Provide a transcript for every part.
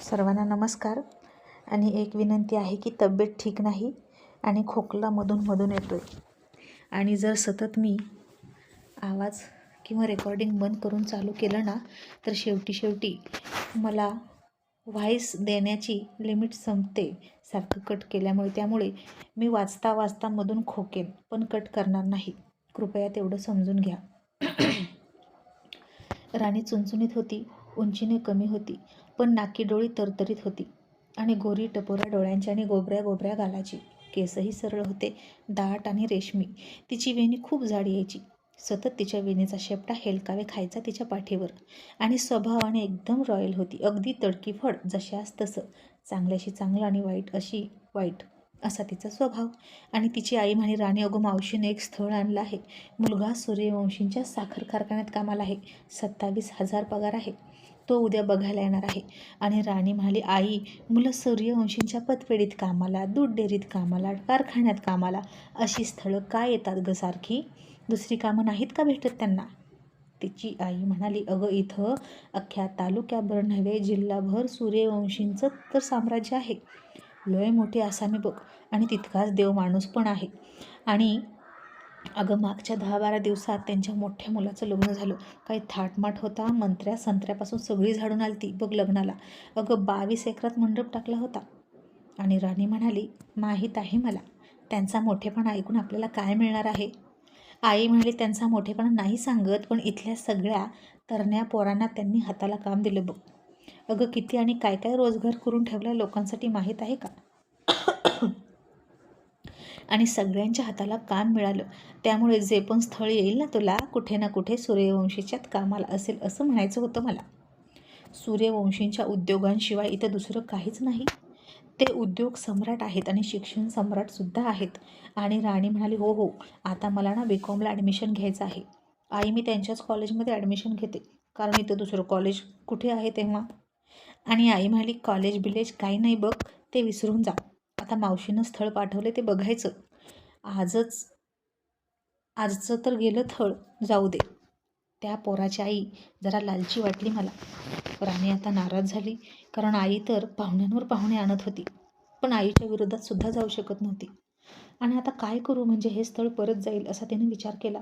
सर्वांना नमस्कार. आणि एक विनंती आहे की तब्येत ठीक नाही आणि खोकला मधून मधून येतो आहे आणि जर सतत मी आवाज किंवा रेकॉर्डिंग बंद करून चालू केलं ना तर शेवटी शेवटी मला व्हॉईस देण्याची लिमिट संपते. सारखं कट केल्यामुळे त्यामुळे मी वाचता वाचता मधून खोकेन पण कट करणार नाही. कृपया तेवढं समजून घ्या. राणी चुणचुणीत होती उंचीने कमी होती. पण नाकी डोळी तरतरीत होती आणि गोरी टपोऱ्या डोळ्यांची आणि गोबऱ्या गोबऱ्या गालाची. केसही सरळ होते दाट आणि रेशमी. तिची वेणी खूप जाड यायची. सतत तिच्या वेणीचा शेपटा हेलकावे खायचा तिच्या पाठीवर. आणि स्वभावाने एकदम रॉयल होती. अगदी तडकीफड जशास तसं. चांगल्याशी चांगलं आणि वाईट अशी वाईट असा तिचा स्वभाव. आणि तिची आई म्हणे राणी अगो मावशीने एक स्थळ आणलं आहे. मुलगा सूर्यवंशींच्या साखर कारखान्यात कामाला आहे. सत्तावीस हजार पगार आहे. तो उद्या बघायला येणार आहे. आणि राणी म्हणाली आई मुलं सूर्यवंशींच्या पतपेढीत कामाला दूध डेअरीत कामाला कारखान्यात कामाला अशी स्थळं काय येतात ग सारखी? दुसरी कामं नाहीत का भेटत त्यांना? तिची आई म्हणाली अगं इथं अख्ख्या तालुक्याभर नव्हे जिल्हाभर सूर्यवंशींचं तर साम्राज्य आहे. लय मोठी आसामी बघ आणि तितकाच देव माणूस पण आहे. आणि अगं मागच्या दहा बारा दिवसात त्यांच्या मोठ्या मुलाचं लग्न झालं. काही थाटमाट होता मंत्र्या संत्र्यापासून सगळी झाडून आली ती बघ लग्नाला. अगं बावीस एकरात मंडप टाकला होता. आणि राणी म्हणाली माहीत आहे मला त्यांचा मोठेपणा ऐकून आपल्याला काय मिळणार आहे? आई म्हणाली त्यांचा मोठेपणा नाही सांगत पण इथल्या सगळ्या तरण्या पोरांना त्यांनी हाताला काम दिलं बघ. अगं किती आणि काय काय रोजगार करून ठेवल्या लोकांसाठी माहीत आहे का? आणि सगळ्यांच्या हाताला काम मिळालं. त्यामुळे जे पण स्थळ येईल ना तुला कुठे ना कुठे सूर्यवंशीच्यात कामाला असेल असं म्हणायचं होतं मला. सूर्यवंशींच्या उद्योगांशिवाय इथं दुसरं काहीच नाही. ते उद्योग सम्राट आहेत आणि शिक्षण सम्राटसुद्धा आहेत. आणि राणी म्हणाली हो हो आता मला ना बी कॉमला ॲडमिशन घ्यायचं आहे. आई मी त्यांच्याच कॉलेजमध्ये ॲडमिशन घेते. कारण इथं दुसरं कॉलेज कुठे आहे तेव्हा? आणि आई म्हणाली कॉलेज बिलेज काही नाही बघ ते विसरून जा. आता मावशीनं स्थळ पाठवले ते बघायचं. आजच आजचं तर गेलं थळ. जाऊ दे. त्या पोराची आई जरा लालची वाटली मला. राणी आता नाराज झाली. कारण आई तर पाहुण्यांवर पाहुणे आणत होती. पण आईच्या विरोधात सुद्धा जाऊ शकत नव्हती. आणि आता काय करू म्हणजे हे स्थळ परत जाईल असा तिने विचार केला.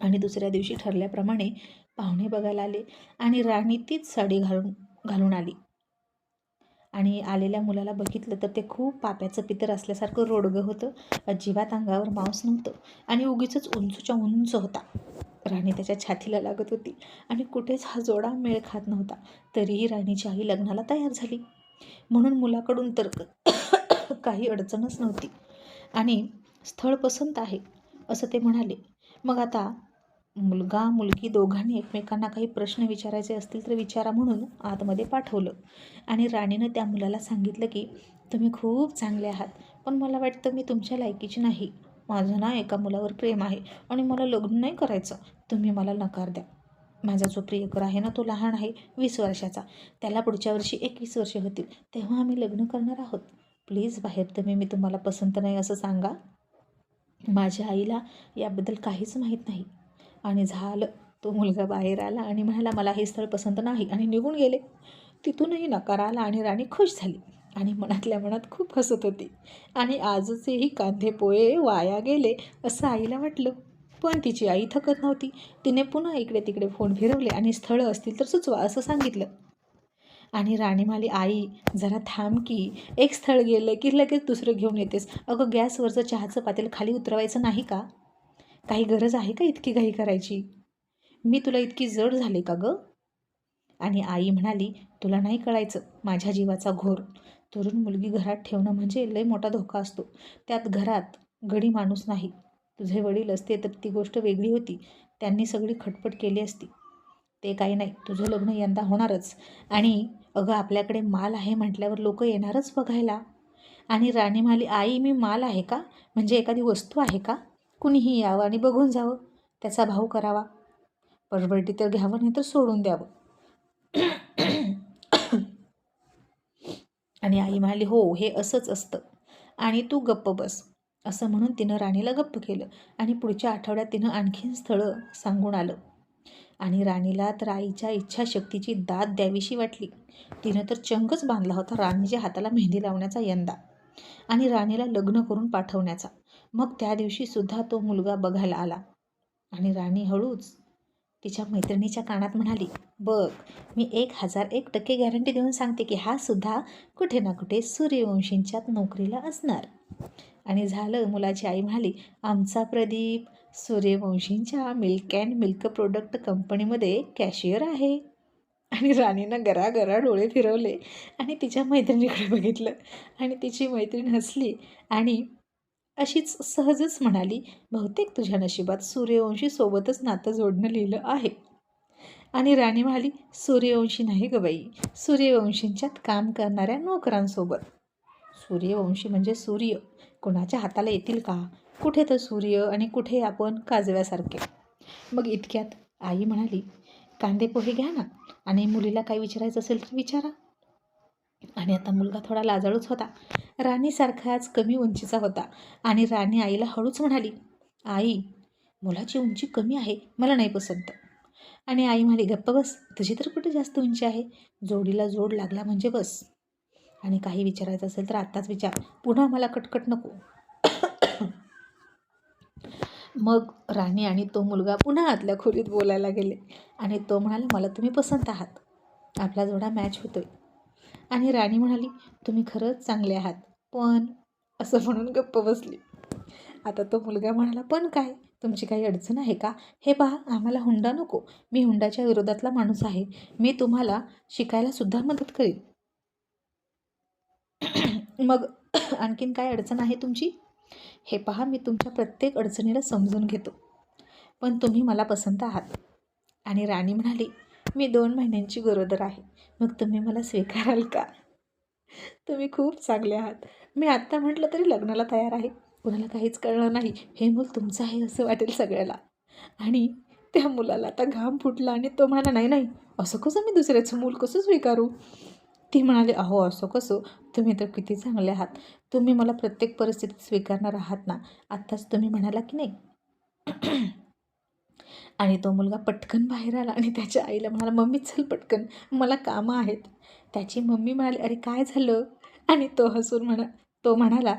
आणि दुसऱ्या दिवशी ठरल्याप्रमाणे पाहुणे बघायला आले आणि राणी तीच साडी घालून घालून आली. आणि आलेल्या मुलाला बघितलं तर ते खूप पाप्याचं पितर असल्यासारखं रोडगं होतं. अजिबात अंगावर मांस नव्हतं. आणि उगीच उंचच्या उंच होता. राणी त्याच्या छातीला लागत होती. आणि कुठेच हा जोडा मेळ खात नव्हता. तरीही राणीची आई लग्नाला तयार झाली. म्हणून मुलाकडून तर काही अडचणच नव्हती. आणि स्थळ पसंत आहे असं ते म्हणाले. मग आता मुलगा मुलगी दोघांनी एकमेकांना काही प्रश्न विचारायचे असतील तर विचारा म्हणून आतमध्ये पाठवलं. आणि राणीनं त्या मुलाला सांगितलं की तुम्ही खूप चांगले आहात पण मला वाटतं मी तुमच्या लायकीची नाही. माझं ना एका मुलावर प्रेम आहे आणि मला लग्न नाही करायचं. तुम्ही मला नकार द्या. माझा जो प्रियकर आहे ना तो लहान आहे वीस वर्षाचा. त्याला पुढच्या वर्षी एकवीस वर्षे होतील. तेव्हा आम्ही लग्न करणार आहोत. प्लीज बाहेर तुम्ही मी तुम्हाला पसंत नाही असं सांगा. माझ्या आईला याबद्दल काहीच माहीत नाही. आणि झालं. तो मुलगा बाहेर आला आणि म्हणाला मला हे स्थळ पसंत नाही. आणि निघून गेले. तिथूनही नकार आला आणि राणी खुश झाली आणि मनातल्या मनात खूप हसत होती. आणि आजचेही कांदे पोहे वाया गेले असं आईला वाटलं. पण तिची आई थकत नव्हती. तिने पुन्हा इकडे तिकडे फोन फिरवले आणि स्थळं असतील तर सुचवा असं सांगितलं. आणि राणी म्हणाली आई जरा थांब की. एक स्थळ गेलं की लगेच दुसरं घेऊन येतेस. अगं गॅसवरचं चहाचं पातेल खाली उतरवायचं नाही का? काही गरज आहे का इतकी घाई करायची? मी तुला इतकी जड झाले का गं? आणि आई म्हणाली तुला नाही कळायचं माझ्या जीवाचा घोर. तरुण मुलगी घरात ठेवणं म्हणजे लय मोठा धोका असतो. त्यात घरात घडी माणूस नाही. तुझे वडील असते तर ती गोष्ट वेगळी होती. त्यांनी सगळी खटपट केली असती. ते काही नाही. तुझं लग्न यंदा होणारच. आणि अगं आपल्याकडे माल आहे म्हटल्यावर लोक येणारच बघायला. आणि राणीमाली आई मी माल आहे का? म्हणजे एखादी वस्तू आहे का? कुणीही यावं आणि बघून जावं. त्याचा भाव करावा. परवडती तर घ्यावं नाही तर सोडून द्यावं. आणि आई म्हणाली हो हे असंच असतं. आणि तू गप्प बस. असं म्हणून तिनं राणीला गप्प केलं आणि पुढच्या आठवड्यात तिनं आणखीन स्थळं सांगून आलं. आणि राणीला तर आईच्या इच्छाशक्तीची दाद द्यावीशी वाटली. तिनं तर चंगच बांधला होता राणीच्या हाताला मेहंदी लावण्याचा यंदा आणि राणीला लग्न करून पाठवण्याचा. मग त्या दिवशीसुद्धा तो मुलगा बघायला आला. आणि राणी हळूच तिच्या मैत्रिणीच्या कानात म्हणाली बघ मी एक हजार एक टक्के गॅरंटी देऊन सांगते की हा सुद्धा कुठे ना कुठे सूर्यवंशींच्यात नोकरीला असणार. आणि झालं मुलाची आई म्हणाली आमचा प्रदीप सूर्यवंशींच्या मिल्क अँड मिल्क प्रोडक्ट कंपनीमध्ये कॅशियर आहे. आणि राणीनं गरागरा डोळे फिरवले आणि तिच्या मैत्रिणीकडे बघितलं. आणि तिची मैत्रीण हसली आणि अशीच सहजच म्हणाली बहुतेक तुझ्या नशिबात सूर्यवंशी सोबतच नातं जोडणं लिहिलं आहे. आणि राणी म्हणाली सूर्यवंशी नाही ग बाई सूर्यवंशींच्यात काम करणाऱ्या नोकरांसोबत. सूर्यवंशी म्हणजे सूर्य. कोणाच्या हाताला येतील का? कुठे तर सूर्य आणि कुठे आपण काजव्यासारखे. मग इतक्यात आई म्हणाली कांदे पोहे घ्या ना आणि मुलीला काही विचारायचं असेल तर विचारा. आणि आता मुलगा थोडा लाजाळूच होता. राणीसारखाच कमी उंचीचा होता आणि राणी आईला हळूच म्हणाली आई मुलाची उंची कमी आहे मला नाही पसंत. आणि आई म्हणाली गप्प बस तुझी तर कुठे जास्त उंची आहे? जोडीला जोड लागला म्हणजे बस. आणि काही विचारायचं असेल तर आत्ताच विचार पुन्हा मला कटकट नको. मग राणी आणि तो मुलगा पुन्हा आतल्या खोलीत बोलायला गेले आणि तो म्हणाला मला तुम्ही पसंत आहात. आपला जोडा मॅच होतोय. आणि राणी म्हणाली तुम्ही खरंच चांगले आहात. पण असं म्हणून गप्प बसली. आता तो मुलगा म्हणाला पण काय? तुमची काही अडचण आहे का? हे पहा आम्हाला हुंडा नको. मी हुंडाच्या विरोधातला माणूस आहे. मी तुम्हाला शिकायला सुद्धा मदत करेन. मग आणखीन काय अडचण आहे तुमची? हे पहा मी तुमच्या प्रत्येक अडचणीला समजून घेतो. पण तुम्ही मला पसंत आहात. आणि राणी म्हणाली मी दोन महिन्यांची गरोदर आहे. मग तुम्ही मला स्वीकाराल का? तुम्ही खूप चांगले आहात. मी आत्ता म्हटलं तरी लग्नाला तयार आहे. कुणाला काहीच कळलं नाही. हे मूल तुमचं आहे असं वाटेल सगळ्याला. आणि त्या मुलाला आता घाम फुटला आणि तो म्हणाला नाही नाही असं कसं मी दुसऱ्याचं मूल कसं स्वीकारू? ती म्हणाली अहो असं कसं? तुम्ही तर किती चांगले आहात. तुम्ही मला प्रत्येक परिस्थितीत स्वीकारणार आहात ना? आत्ताच तुम्ही म्हणाला की नाही? आणि तो मुलगा पटकन बाहेर आला आणि त्याच्या आईला म्हणाला मम्मी चल पटकन मला कामं आहेत. त्याची मम्मी म्हणाली अरे काय झालं? आणि तो हसून म्हणा तो म्हणाला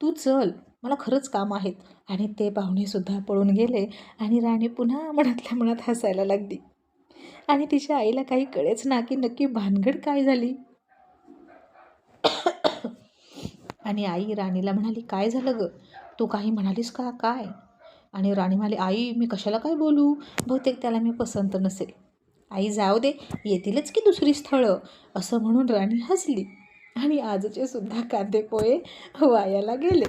तू चल मला खरंच काम आहेत. आणि ते पाहुणेसुद्धा पळून गेले आणि राणी पुन्हा मनातल्या मनात हसायला लागली. आणि तिच्या आईला काही कळेच ना की नक्की भानगड काय झाली. आणि आई राणीला म्हणाली काय झालं ग? तू काही म्हणालीस का? काय? आणि राणी म्हणाली आई मी कशाला काय बोलू? बहुतेक त्याला मी पसंत नसेल. आई जाऊ दे येतीलच की दुसरी स्थळं? असं म्हणून राणी हसली. आणि आजचे सुद्धा कांदे पोहे वायाला गेले.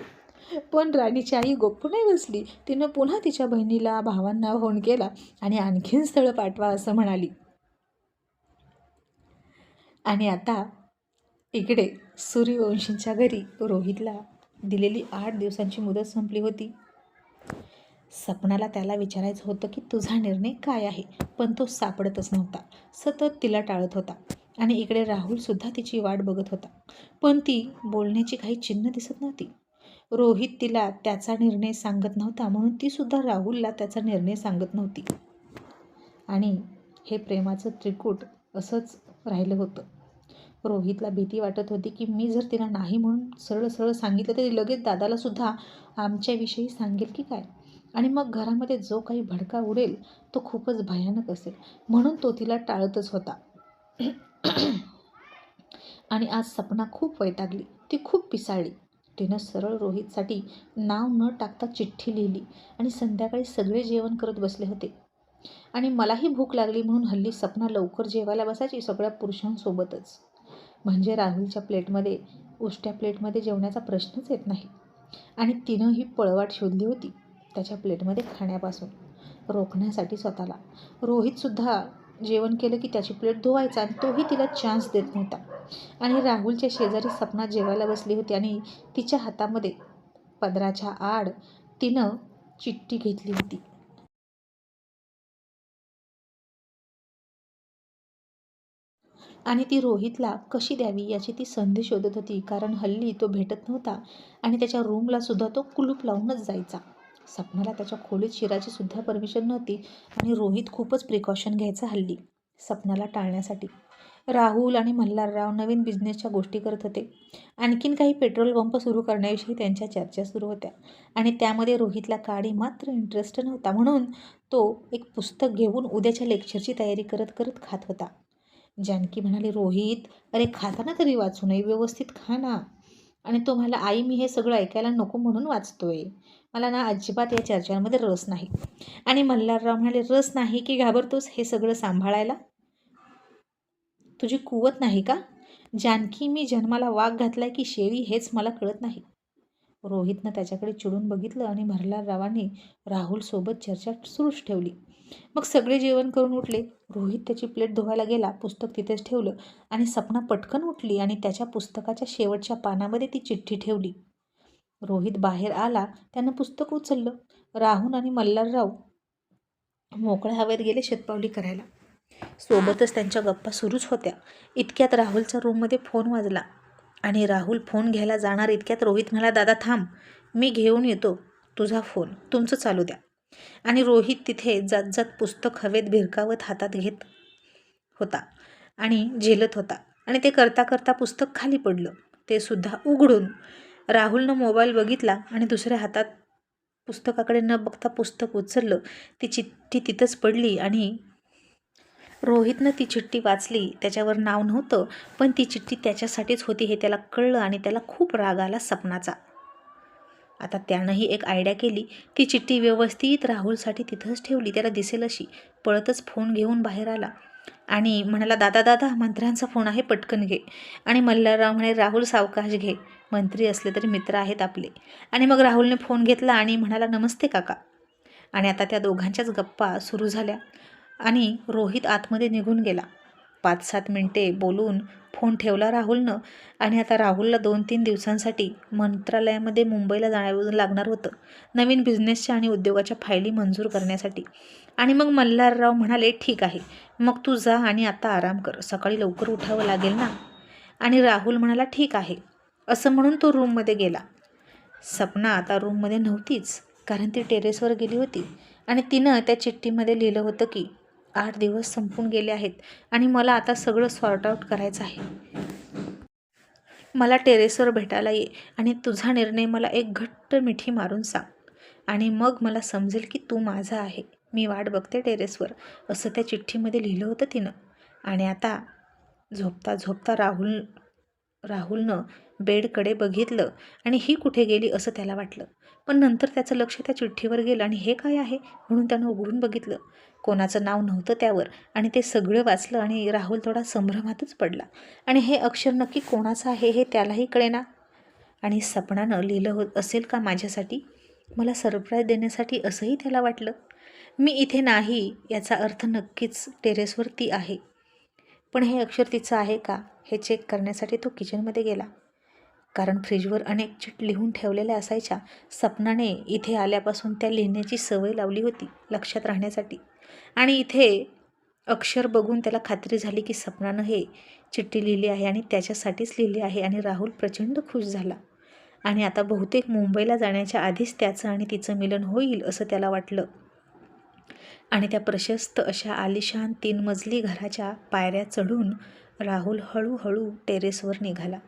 पण राणीची आई गप्प नाही बसली. तिनं पुन्हा तिच्या बहिणीला भावांना फोन केला आणि आणखीन स्थळं पाठवा असं म्हणाली. आणि आता इकडे सूर्यवंशींच्या घरी रोहितला दिलेली आठ दिवसांची मुदत संपली होती. सपनाला त्याला विचारायचं होतं की तुझा निर्णय काय आहे पण तो सापडतच नव्हता. सतत तिला टाळत होता आणि इकडे राहुलसुद्धा तिची वाट बघत होता. पण ती बोलण्याची काही चिन्ह दिसत नव्हती. रोहित तिला त्याचा निर्णय सांगत नव्हता म्हणून तीसुद्धा राहुलला त्याचा निर्णय सांगत नव्हती. आणि हे प्रेमाचं त्रिकूट असंच राहिलं होतं. रोहितला भीती वाटत होती की मी जर तिला नाही म्हणून सरळ सरळ सांगितलं तरी लगेच दादालासुद्धा आमच्याविषयी सांगेल की काय? आणि मग घरामध्ये जो काही भडका उडेल तो खूपच भयानक असेल. म्हणून तो तिला टाळतच होता. आणि आज सपना खूप वैतागली. ती खूप पिसाळली. तिनं सरळ रोहितसाठी नाव न टाकता चिठ्ठी लिहिली आणि संध्याकाळी सगळे जेवण करत बसले होते. आणि मलाही भूक लागली म्हणून हल्ली सपना लवकर जेवायला बसायची सगळ्या पुरुषांसोबतच. म्हणजे राहुलच्या प्लेटमध्ये उष्ट्या प्लेटमध्ये जेवण्याचा प्रश्नच येत नाही. आणि तिनं ही पळवाट शोधली होती. त्याच्या प्लेटमध्ये खाण्यापासून रोखण्यासाठी स्वतःला. रोहितसुद्धा जेवण केलं की त्याची प्लेट धुवायचा आणि तोही तिला चान्स देत नव्हता. आणि राहुलच्या शेजारी सपना जेवायला बसली होती आणि तिच्या हातामध्ये पदराच्या आड तिनं चिठ्ठी घेतली होती. आणि ती रोहितला कशी द्यावी याची ती संधी शोधत होती कारण हल्ली तो भेटत नव्हता आणि त्याच्या रूमला सुद्धा तो कुलूप लावूनच जायचा. सपनाला त्याच्या खोलीत शिराची सुद्धा परमिशन नव्हती आणि रोहित खूपच प्रिकॉशन घ्यायचा हल्ली सपनाला टाळण्यासाठी. राहुल आणि मल्हारराव नवीन बिझनेसच्या गोष्टी करत होते. आणखीन काही पेट्रोल पंप सुरू करण्याविषयी त्यांच्या चर्चा सुरू होत्या आणि त्यामध्ये रोहितला काडी मात्र इंटरेस्ट नव्हता म्हणून तो एक पुस्तक घेऊन उद्याच्या लेक्चरची तयारी करत करत खात होता. जानकी म्हणाली रोहित अरे खाताना तरी वाचू नये व्यवस्थित खा ना. आणि तो म्हणाला आई मी हे सगळं ऐकायला नको म्हणून वाचतोय. मला ना अजिबात या चर्चांमध्ये रस नाही. आणि मल्हारराव म्हणाले रस नाही की घाबरतोस हे सगळं सांभाळायला? तुझी कुवत नाही का? जानकी मी जन्माला वाघ घातलाय की शेळी हेच मला कळत नाही. रोहितनं त्याच्याकडे चिडून बघितलं आणि मल्हाररावांनी राहुलसोबत चर्चा सुरूच ठेवली. मग सगळे जेवण करून उठले. रोहित त्याची प्लेट धुवायला गेला पुस्तक तिथेच ठेवलं आणि सपना पटकन उठली आणि त्याच्या पुस्तकाच्या शेवटच्या पानामध्ये ती चिठ्ठी ठेवली. रोहित बाहेर आला त्यानं पुस्तक उचललं. राहुल आणि मल्हारराव मोकळ्या हवेत गेले शेतपावली करायला. सोबतच त्यांच्या गप्पा सुरूच होत्या. इतक्यात राहुलच्या रूममध्ये फोन वाजला आणि राहुल फोन घ्यायला जाणार इतक्यात रोहित म्हणाला दादा थांब मी घेऊन येतो तुझा फोन तुमचं चालू द्या. आणि रोहित तिथे जात जात पुस्तक हवेत भिरकावत हातात घेत होता आणि झेलत होता. आणि ते करता करता पुस्तक खाली पडलं. ते सुद्धा उघडून राहुलनं मोबाईल बघितला आणि दुसऱ्या हातात पुस्तकाकडे न बघता पुस्तक उचललं. ती चिठ्ठी तिथंच पडली आणि रोहितनं ती चिठ्ठी वाचली. त्याच्यावर नाव नव्हतं पण ती चिठ्ठी त्याच्यासाठीच होती हे त्याला कळलं आणि त्याला खूप राग आला सपनाचा. आता त्यानंही एक आयडिया केली. ती चिठ्ठी व्यवस्थित राहुलसाठी तिथंच ठेवली. त्याला दिसेल अशी. पळतच फोन घेऊन बाहेर आला आणि म्हणाला दादा दादा मंत्र्यांचा फोन आहे पटकन घे. आणि मल्हारराव म्हणे राहुल सावकाश घे. मंत्री असले तरी मित्र आहेत आपले. आणि मग राहुलने फोन घेतला आणि म्हणाला नमस्ते काका. आणि आता त्या दोघांच्याच गप्पा सुरू झाल्या आणि रोहित आतमध्ये निघून गेला. पाच सात मिनटे बोलून फोन ठेवला राहुलनं आणि आता राहुलला दोन तीन दिवसांसाठी मंत्रालयामध्ये मुंबईला जाण्यावर लागणार होतं नवीन बिझनेसच्या आणि उद्योगाच्या फायली मंजूर करण्यासाठी. आणि मग मल्हारराव म्हणाले ठीक आहे मग तू जा आणि आता आराम कर सकाळी लवकर उठावं लागेल ना? आणि राहुल म्हणाला ठीक आहे. असं म्हणून तो रूममध्ये गेला. सपना आता रूममध्ये नव्हतीच कारण ती टेरेसवर गेली होती. आणि तिनं त्या चिठ्ठीमध्ये लिहिलं होतं की आठ दिवस संपून गेले आहेत आणि मला आता सगळं सॉर्ट आऊट करायचं आहे. मला टेरेसवर भेटायला ये आणि तुझा निर्णय मला एक घट्ट मिठी मारून सांग. आणि मग मला समजेल की तू माझा आहे. मी वाट बघते टेरेसवर असं त्या चिठ्ठीमध्ये लिहिलं होतं तिनं. आणि आता झोपता झोपता राहुल राहुलनं बेडकडे बघितलं आणि ही कुठे गेली असं त्याला वाटलं. पण नंतर त्याचं लक्ष त्या चिठ्ठीवर गेलं आणि हे काय आहे? म्हणून त्यानं उघडून बघितलं. कोणाचं नाव नव्हतं त्यावर आणि ते सगळं वाचलं आणि राहुल थोडा संभ्रमातच पडला. आणि हे अक्षर नक्की कोणाचं आहे हे त्यालाही कळेना. आणि सपनानं लिहिलं होत असेल का माझ्यासाठी? मला सरप्राईज देण्यासाठी असंही त्याला वाटलं. मी इथे नाही याचा अर्थ नक्कीच टेरेसवरती आहे. पण हे अक्षर तिचं आहे का? हे चेक करण्यासाठी तो किचनमध्ये गेला. कारण फ्रीजवर अनेक चिट लिहून ठेवलेल्या असायच्या. सपनाने इथे आल्यापासून त्या लिहिण्याची सवय लावली होती लक्षात राहण्यासाठी. आणि इथे अक्षर बघून त्याला खात्री झाली की सपनानं हे चिठ्ठी लिहिली आहे आणि त्याच्यासाठीच लिहिली आहे आणि राहुल प्रचंड खुश झाला. आणि आता बहुतेक मुंबईला जाण्याच्या आधीच त्याचं आणि तिचं मिलन होईल असं त्याला वाटलं. आणि त्या प्रशस्त अशा आलिशान तीन मजली घराच्या पायऱ्या चढून राहुल हळूहळू टेरेसवर निघाला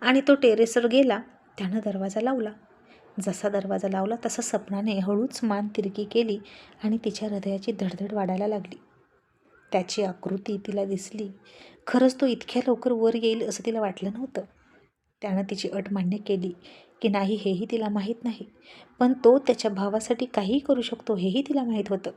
आणि तो टेरेसवर गेला. त्यानं दरवाजा लावला. जसा दरवाजा लावला तसा सपनाने हळूच मान तिरकी केली आणि तिच्या हृदयाची धडधड वाढायला लागली. त्याची आकृती तिला दिसली. खरंच तो इतक्या लवकर वर येईल असं तिला वाटलं नव्हतं. त्यानं तिची अट मान्य केली की नाही हेही तिला माहीत नाही. पण तो त्याच्या भावासाठी काहीही करू शकतो हेही तिला माहीत होतं.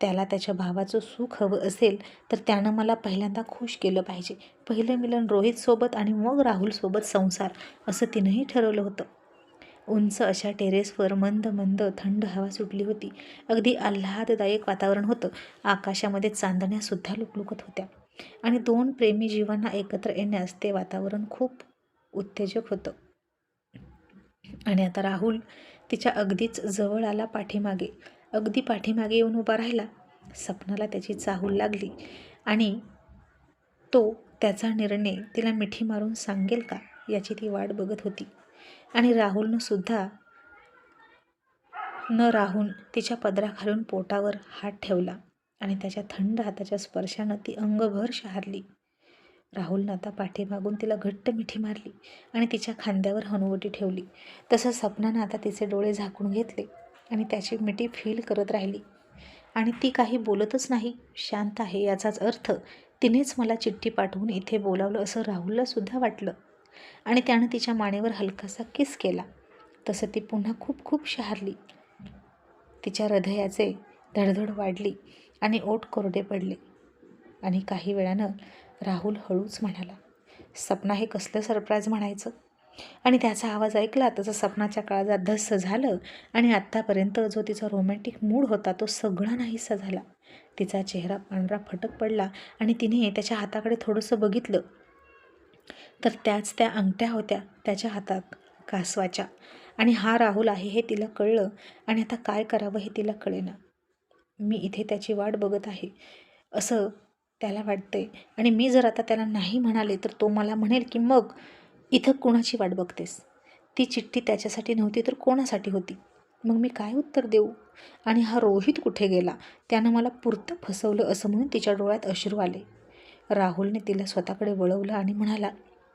त्याला त्याच्या भावाचं सुख हवं असेल तर त्यानं मला पहिल्यांदा खुश केलं पाहिजे. पहिलं मिलन रोहितसोबत आणि मग राहुलसोबत संसार असं तिनंही ठरवलं होतं. उंच अशा टेरेसवर मंद मंद थंड हवा सुटली होती. अगदी आल्हाददायक वातावरण होतं. आकाशामध्ये चांदण्यासुद्धा लुकलुकत होत्या. आणि दोन प्रेमी जीवांना एकत्र येण्यास ते वातावरण खूप उत्तेजक होतं. आणि आता राहुल तिच्या अगदीच जवळ आला पाठीमागे. अगदी पाठीमागे येऊन उभा राहिला. सपनाला त्याची चाहूल लागली. आणि तो त्याचा निर्णय तिला मिठी मारून सांगेल का याची ती वाट बघत होती. आणि राहुलनं सुद्धा न राहून तिच्या पदराखालून पोटावर हात ठेवला आणि त्याच्या थंड हाताच्या स्पर्शानं ती अंगभर शहारली. राहुलनं आता पाठीमागून तिला घट्ट मिठी मारली आणि तिच्या खांद्यावर हनुवटी ठेवली. तसं सपनानं आता तिचे डोळे झाकून घेतले. आणि त्याची मिठी फील करत राहिली. आणि ती काही बोलतच नाही. शांत आहे याचाच अर्थ तिनेच मला चिठ्ठी पाठवून इथे बोलावलं असं राहुलला सुद्धा वाटलं. आणि त्यानं तिच्या मानेवर हलकासा किस केला. तसं ती पुन्हा खूप खूप शहारली. तिच्या हृदयाचे धडधड वाढली आणि ओठ कोरडे पडले. आणि काही वेळानं राहुल हळूच म्हणाला सपना हे कसलं सरप्राईज म्हणायचं? आणि त्याचा आवाज ऐकला तसं सपनाच्या काळजात धस्स झालं आणि आत्तापर्यंत जो तिचा रोमॅन्टिक मूड होता तो सगळा नाहीसा झाला. तिचा चेहरा पांढरा फटक पडला आणि तिने त्याच्या हाताकडे थोडंसं बघितलं. तर त्याच त्या अंगठ्या होत्या त्याच्या हातात कासवाच्या. आणि हा राहुल आहे हे तिला कळलं आणि आता काय करावं हे तिला कळेना. मी इथे त्याची वाट बघत आहे. असं त्याला वाटतंय. आणि मी जर आता त्याला नाही म्हणाले तर तो मला म्हणेल की मग इथं कुणाची वाट बघतेस? ती चिठ्ठी त्याच्यासाठी नव्हती तर कोणासाठी होती? मग मी काय उत्तर देऊ? आणि हा रोहित कुठे गेला? त्यानं मला पुरतं फसवलं असं म्हणून तिच्या डोळ्यात अश्रू आले. राहुलने तिला स्वतःकडे वळवलं आणि म्हणाला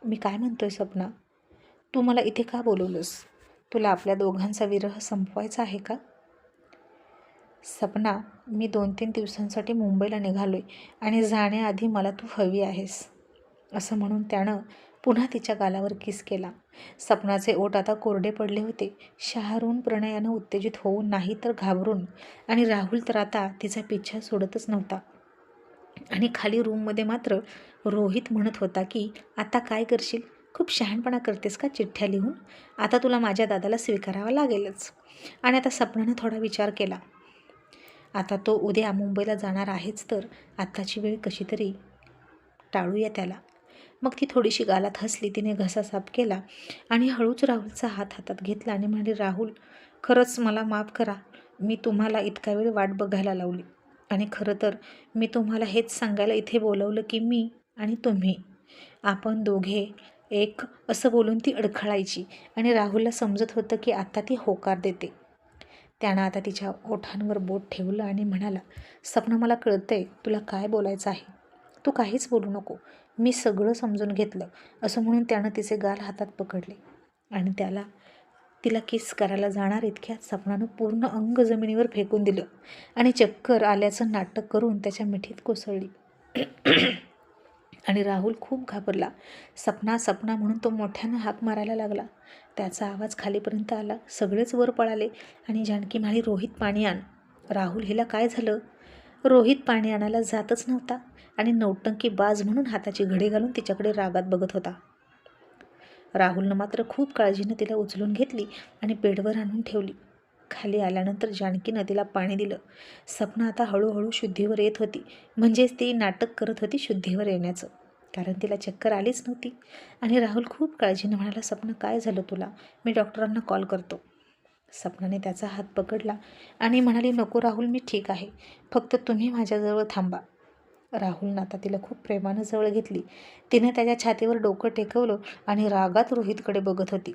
मी काय म्हणतोय सपना? तू मला इथे का बोलवलंस? तुला आपल्या दोघांचा विरह संपवायचा आहे का? सपना मी दोन तीन दिवसांसाठी मुंबईला निघालो आहे आणि जाण्याआधी मला तू हवी आहेस असं म्हणून त्यानं पुन्हा तिच्या गालावर किस केला. सपनाचे ओट आता कोरडे पडले होते. शहारून प्रणयानं उत्तेजित होऊन नाही तर घाबरून आणि राहुल तर आता तिचा पिच्छा सोडतच नव्हता. आणि खाली रूममध्ये मात्र रोहित म्हणत होता की आता काय करशील? खूप शहाणपणा करतेस का चिठ्ठ्या लिहून? आता तुला माझ्या दादाला स्वीकारावा लागेलच. आणि आता सपनानं थोडा विचार केला. आता तो उद्या मुंबईला जाणार आहेच तर आत्ताची वेळ कशी तरी टाळूया त्याला. मग ती थोडीशी गालात हसली तिने घसा साफ केला आणि हळूच राहुलचा हात हातात घेतला आणि म्हणाली राहुल खरंच मला माफ करा. मी तुम्हाला इतका वेळ वाट बघायला लावली आणि खरं तर मी तुम्हाला हेच सांगायला इथे बोलवलं की मी आणि तुम्ही आपण दोघे एक असं बोलून ती अडखळायची आणि राहुलला समजत होतं की आता ती होकार देते. त्यानं आता तिच्या ओठांवर बोट ठेवलं आणि म्हणाला सपना मला कळतंय तुला काय बोलायचं आहे. तू काहीच बोलू नको. मी सगळं समजून घेतलं. असं म्हणून त्यानं तिचे गाल हातात पकडले. आणि त्याला तिला किस करायला जाणार इतक्यात सपनानं पूर्ण अंग जमिनीवर फेकून दिलं. आणि चक्कर आल्याचं नाटक करून त्याच्या मिठीत कोसळली. आणि राहुल खूप घाबरला. सपना सपना म्हणून तो मोठ्यानं हाक मारायला लागला. त्याचा आवाज खालीपर्यंत आला. सगळेच वर पळाले. आणि जानकी म्हणाली रोहित पाणी आण. राहुल हिला काय झालं? रोहित पाणी आणायला जातच नव्हता आणि नौटंकी बाज म्हणून हाताची घडी घालून तिच्याकडे रागात बघत होता. राहुलनं मात्र खूप काळजीनं तिला उचलून घेतली आणि बेडवर आणून ठेवली. खाली आल्यानंतर जानकीनं तिला पाणी दिलं. सपना आता हळूहळू शुद्धीवर येत होती. म्हणजेच ती नाटक करत होती शुद्धीवर येण्याचं. कारण तिला चक्कर आलीच नव्हती. आणि राहुल खूप काळजीनं म्हणाला सपना काय झालं तुला? मी डॉक्टरांना कॉल करतो. सपनाने त्याचा हात पकडला आणि म्हणाली नको राहुल मी ठीक आहे. फक्त तुम्ही माझ्याजवळ थांबा. राहुलनं आता तिला खूप प्रेमानं जवळ घेतली. तिने त्याच्या छातीवर डोकं टेकवलं आणि रागात रोहितकडे बघत होती.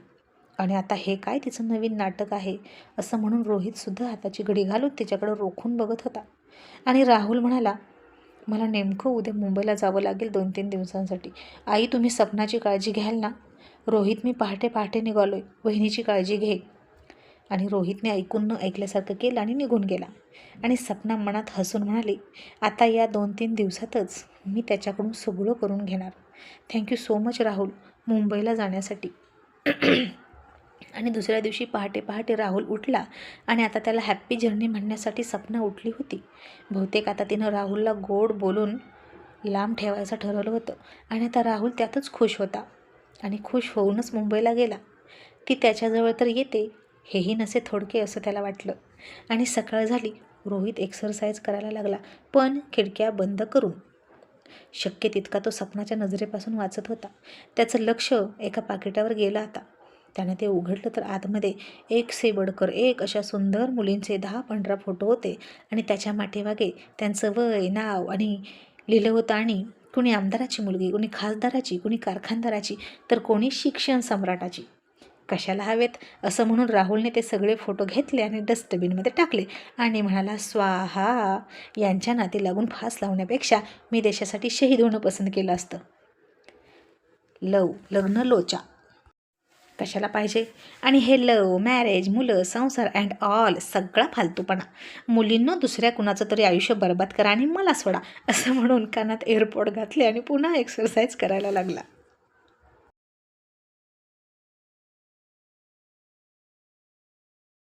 आणि आता हे काय तिचं नवीन नाटक आहे? असं म्हणून रोहितसुद्धा हाताची घडी घालून तिच्याकडं रोखून बघत होता. आणि राहुल म्हणाला मला नेमकं उद्या मुंबईला जावं लागेल दोन तीन दिवसांसाठी. आई तुम्ही सपनाची काळजी घ्याल ना? रोहित मी पहाटे पहाटे निघालो आहे वहिनीची काळजी घे. आणि रोहितने ऐकून न ऐकल्यासारखं केलं आणि निघून गेला. आणि सपना मनात हसून म्हणाली आता या दोन तीन दिवसातच मी त्याच्याकडून सगळं करून घेणार. Thank you so much Rahul. मुंबईला जाण्यासाठी. आणि दुसऱ्या दिवशी पहाटे पहाटे राहुल उठला आणि आता त्याला हॅप्पी जर्नी म्हणण्यासाठी सपना उठली होती. बहुतेक आता तिनं राहुलला गोड बोलून लांब ठेवायचं ठरवलं होतं आणि आता राहुल त्यातच खुश होता आणि खुश होऊनच मुंबईला गेला. ती त्याच्याजवळ तर येते हेही नसे थोडके असं त्याला वाटलं. आणि सकाळ झाली. रोहित एक्सरसाइज करायला लागला. पण खिडक्या बंद करून. शक्य तितका तो सपनाच्या नजरेपासून वाचत होता. त्याचं लक्ष एका पाकिटावर गेलं आता. त्याने ते उघडलं तर आतमध्ये एक से बडकर एक अशा सुंदर मुलींचे दहा पंधरा फोटो होते. आणि त्याच्या माठेमागे त्यांचं वय नाव आणि लिहिलं होतं आणि कुणी आमदाराची मुलगी कुणी खासदाराची कुणी कारखानदाराची तर कोणी शिक्षण सम्राटाची. कशाला हवेत? असं म्हणून राहुलने ते सगळे फोटो घेतले आणि डस्टबिनमध्ये टाकले आणि म्हणाला स्वाहा यांच्या नाती लागून फास लावण्यापेक्षा मी देशासाठी शहीद होणं पसंत केलं असतं. लव लग्न लोचा. कशाला पाहिजे? आणि हे लव मॅरेज मुलं संसार अँड ऑल सगळा फालतूपणा. मुलींनो दुसऱ्या कुणाचं तरी आयुष्य बरबाद करा आणि मला सोडा. असं म्हणून कानात एअरपोर्ट घातले आणि पुन्हा एक्सरसाइज करायला लागला.